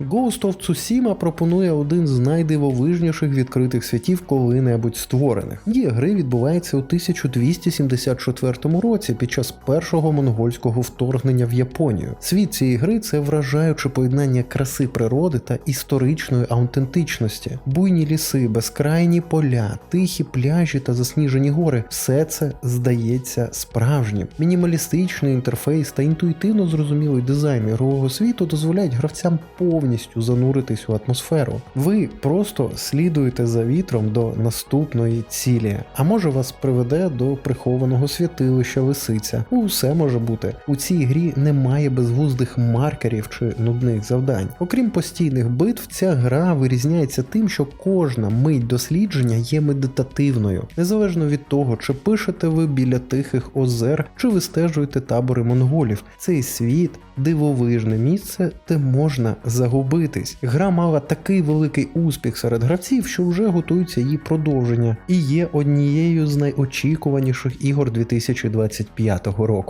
Ghost of Tsushima пропонує один з найдивовижніших відкритих світів коли-небудь створених. Дія гри відбувається у 1274 році під час першого монгольського вторгнення в Японію. Світ цієї гри це вражаюче поєднання краси природи та історичної аутентичності. Буйні ліси, безкрайні поля, тихі пляжі та засніжені гори все це здається справжнім. Мінімалістичний інтерфейс та інтуїтивно зрозумілий дизайн ігрового світу дозволяють гравцям повністю зануритись у атмосферу. Ви просто слідуєте за вітром до наступної цілі, а може вас приведе до прихованого святилища лисиця. Усе може бути. У цій грі немає безвуздих маркерів чи нудних завдань. Окрім постійних битв, ця гра вирізняється тим, що кожна мить дослідження є медитативною, незалежно від того, чи пишете ви біля тихих озер, чи вистежуєте табори монголів. Цей світ дивовижне місце, де можна загубитись. Гра мала такий великий успіх серед гравців, що вже готується її продовження, і є однією з найочікуваніших ігор 2025 року.